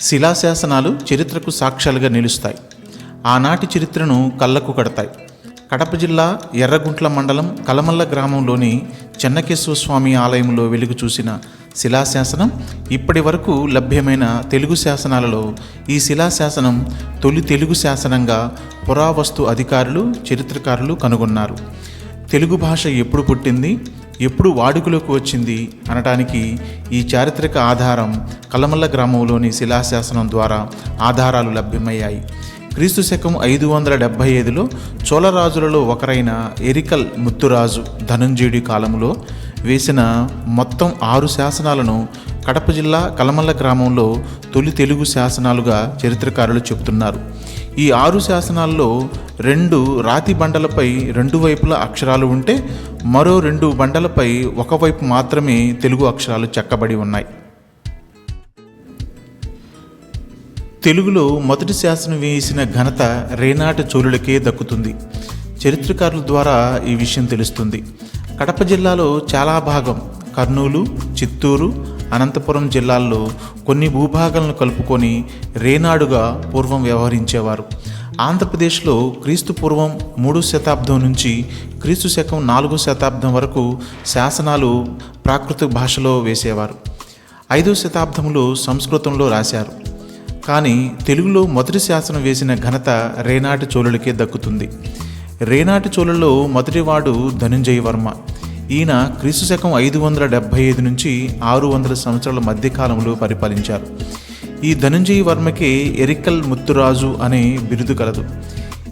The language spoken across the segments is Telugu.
శిలాశాసనాలు చరిత్రకు సాక్ష్యాలుగా నిలుస్తాయి. ఆనాటి చరిత్రను కళ్ళకు కడతాయి. కడప జిల్లా ఎర్రగుంట్ల మండలం కలమల్ల గ్రామంలోని చెన్నకేశ్వర స్వామి ఆలయంలో వెలుగు చూసిన శిలాశాసనం ఇప్పటి వరకు లభ్యమైన తెలుగు శాసనాలలో ఈ శిలాశాసనం తొలి తెలుగు శాసనంగా పురావస్తు అధికారులు చరిత్రకారులు కనుగొన్నారు. తెలుగు భాష ఎప్పుడు పుట్టింది? ఎప్పుడు వాడుకలోకి వచ్చింది అనటానికి ఈ చారిత్రక ఆధారం కలమల్ల గ్రామంలోని శిలాశాసనం ద్వారా ఆధారాలు లభ్యమయ్యాయి. క్రీస్తు శకం ఐదు వందల డెబ్భై ఐదులో చోళరాజులలో ఒకరైన ఎరికల్ ముత్తురాజు ధనంజయుడి కాలంలో వేసిన మొత్తం ఆరు శాసనాలను కడప జిల్లా కలమల్ల గ్రామంలో తొలి తెలుగు శాసనాలుగా చరిత్రకారులు చెబుతున్నారు. ఈ ఆరు శాసనాల్లో రెండు రాతి బండలపై రెండు వైపుల అక్షరాలు ఉంటే మరో రెండు బండలపై ఒకవైపు మాత్రమే తెలుగు అక్షరాలు చెక్కబడి ఉన్నాయి. తెలుగులో మొదటి శాసనం వేసిన ఘనత రేనాటి చోళులకే దక్కుతుంది. చరిత్రకారుల ద్వారా ఈ విషయం తెలుస్తుంది. కడప జిల్లాలో చాలా భాగం కర్నూలు చిత్తూరు అనంతపురం జిల్లాల్లో కొన్ని భూభాగాలను కలుపుకొని రేనాడుగా పూర్వం వ్యవహరించేవారు. ఆంధ్రప్రదేశ్లో క్రీస్తు పూర్వం మూడు శతాబ్దం నుంచి క్రీస్తు శకం నాలుగో శతాబ్దం వరకు శాసనాలు ప్రాకృత భాషలో వేసేవారు. ఐదో శతాబ్దంలో సంస్కృతంలో రాశారు. కానీ తెలుగులో మొదటి శాసనం వేసిన ఘనత రేనాటి చోళులకే దక్కుతుంది. రేనాటి చోళుల్లో మొదటివాడు ధనుంజయ వర్మ. ఈయన క్రీస్తు శకం ఐదు వందల డెబ్భై ఐదు నుంచి ఆరు వందల సంవత్సరాల మధ్యకాలంలో పరిపాలించారు. ఈ ధనుంజయ వర్మకి ఎరికల్ ముత్తురాజు అనే బిరుదు కలదు.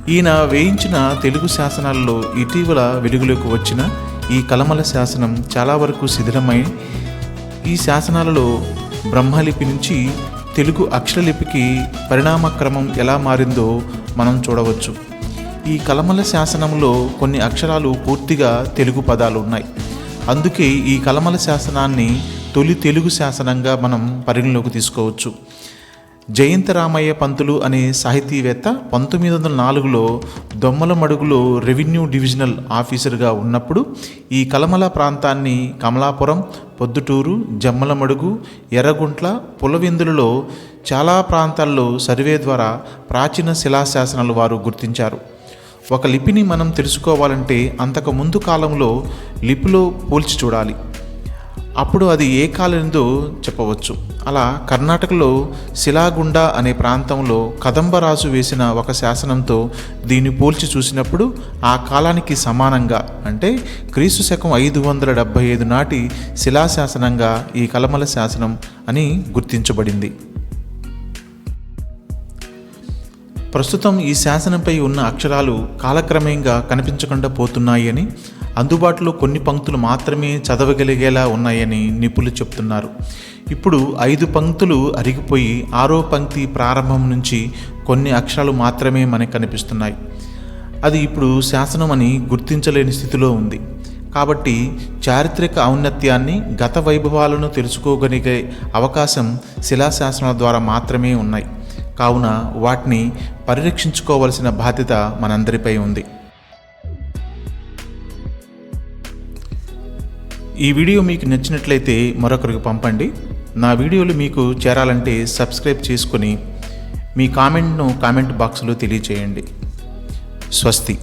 ఈయన వేయించిన తెలుగు శాసనాలలో ఇటీవల వెలుగులోకి వచ్చిన ఈ కలమల శాసనం చాలా వరకు శిథిలమై ఈ శాసనాలలో బ్రహ్మలిపి నుంచి తెలుగు అక్షరలిపికి పరిణామక్రమం ఎలా మారిందో మనం చూడవచ్చు. ఈ కలమల శాసనంలో కొన్ని అక్షరాలు పూర్తిగా తెలుగు పదాలు ఉన్నాయి. అందుకే ఈ కలమల శాసనాన్ని తొలి తెలుగు శాసనంగా మనం పరిగణలోకి తీసుకోవచ్చు. జయంత రామయ్య పంతులు అనే సాహితీవేత్త పంతొమ్మిది వందల నాలుగులో దొమ్మలమడుగులో రెవెన్యూ డివిజనల్ ఆఫీసర్గా ఉన్నప్పుడు ఈ కలమల ప్రాంతాన్ని కమలాపురం పొద్దుటూరు జమ్మలమడుగు ఎర్రగుంట్ల పులవెందులలో చాలా ప్రాంతాల్లో సర్వే ద్వారా ప్రాచీన శిలాశాసనాలు వారు గుర్తించారు. ఒక లిపిని మనం తెలుసుకోవాలంటే అంతకు ముందు కాలంలో లిపిలో పోల్చి చూడాలి. అప్పుడు అది ఏ కాలందో చెప్పవచ్చు. అలా కర్ణాటకలో శిలాగుండ అనే ప్రాంతంలో కదంబరాజు వేసిన ఒక శాసనంతో దీన్ని పోల్చి చూసినప్పుడు ఆ కాలానికి సమానంగా అంటే క్రీస్తు శకం ఐదు వందల డెబ్భై ఐదు నాటి శిలాశాసనంగా ఈ కలమల శాసనం అని గుర్తించబడింది. ప్రస్తుతం ఈ శాసనంపై ఉన్న అక్షరాలు కాలక్రమేణంగా కనిపించకుండా పోతున్నాయని అందుబాటులో కొన్ని పంక్తులు మాత్రమే చదవగలిగేలా ఉన్నాయని నిపుణులు చెప్తున్నారు. ఇప్పుడు ఐదు పంక్తులు అరిగిపోయి ఆరో పంక్తి ప్రారంభం నుంచి కొన్ని అక్షరాలు మాత్రమే మనకు కనిపిస్తున్నాయి. అది ఇప్పుడు శాసనం అని గుర్తించలేని స్థితిలో ఉంది. కాబట్టి చారిత్రక ఔన్నత్యాన్ని గత వైభవాలను తెలుసుకోగలిగే అవకాశం శిలాశాసనాల ద్వారా మాత్రమే ఉన్నాయి. కావున వాటిని పరిరక్షించుకోవలసిన బాధ్యత మనందరిపై ఉంది. ఈ వీడియో మీకు నచ్చినట్లయితే మరొకరికి పంపండి. నా వీడియోలు మీకు చేరాలంటే సబ్స్క్రైబ్ చేసుకొని మీ కామెంట్ను కామెంట్ బాక్స్లో తెలియచేయండి. స్వస్తి.